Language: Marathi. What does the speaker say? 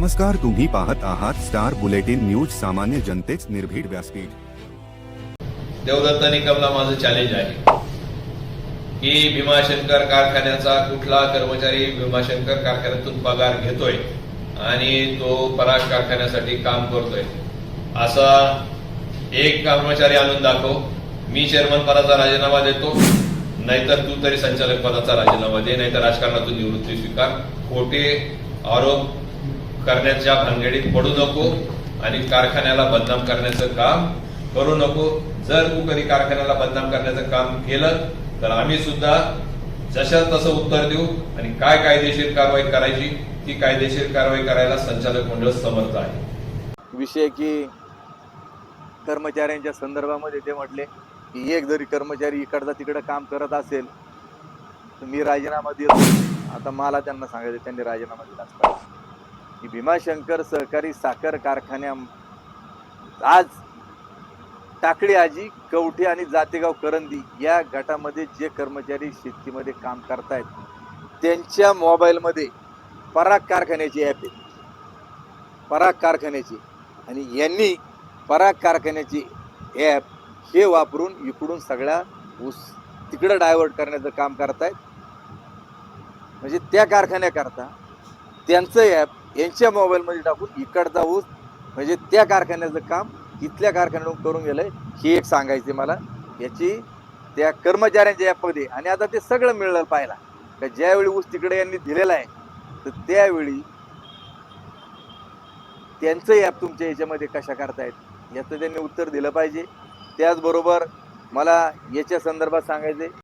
नमस्कार तुम्ही पाहत आहात स्टार बुलेटिन न्यूज सामान्य जनतेच निर्भीड व्यासपीठ. देवदत्त निकमला माझं चॅलेंज आहे. की भीमाशंकर कारखान्याचा कुठला कर्मचारी भीमाशंकर कारखान्यातून पगार घेतोय आणि तो पराग कारखान्यासाठी काम करतोय. असा एक कर्मचारी आणून दाखव. मी चेअरमन पदाचा राजीनामा देतो. नाहीतर तू तरी संचालक पदाचा राजीनामा दे. नाहीतर राजकारणातून निवृत्ती स्वीकार. खोटे आरोप करण्याच्या भानगडीत पडू नको आणि कारखान्याला बदनाम करण्याचं काम करू नको. जर तू कधी कारखान्याला बदनाम करण्याचं काम केलं तर आम्ही सुद्धा जशा तसं उत्तर देऊ आणि काय कायदेशीर कारवाई करायची ती कायदेशीर कारवाई करायला संचालक मंडळ समर्थ आहे. विषय की कर्मचाऱ्यांच्या संदर्भामध्ये ते म्हटले की एक जरी कर्मचारी इकडचा तिकडं काम करत असेल तर मी राजीनामा देतो. आता मला त्यांना सांगायचं त्यांनी राजीनामा दिला असता. की भीमाशंकर सहकारी साखर कारखान्या आज टाकळी आजी कवठे आणि जातेगाव करंदी या गटामध्ये जे कर्मचारी शेतीमध्ये काम करतायत त्यांच्या मोबाईलमध्ये पराग कारखान्याची ॲप आहे. पराग कारखान्याची. आणि यांनी पराग कारखान्याची ॲप हे वापरून इकडून सगळ्या ऊस तिकडं डायव्हर्ट करण्याचं काम करतायत. म्हणजे त्या कारखान्याकरता त्यांचं ॲप यांच्या मोबाईलमध्ये टाकून इकडचा ऊस म्हणजे त्या कारखान्याचं काम इथल्या कारखान्यातून करून गेलंय हे एक सांगायचे मला. याची त्या कर्मचाऱ्यांच्या ॲपमध्ये आणि आता ते सगळं मिळलं पाहिला का ज्यावेळी ऊस तिकडे यांनी दिलेला आहे तर त्यावेळी त्यांचं ॲप तुमच्या याच्यामध्ये कशा करतायत याचं त्यांनी उत्तर दिलं पाहिजे. त्याचबरोबर मला याच्या संदर्भात सांगायचे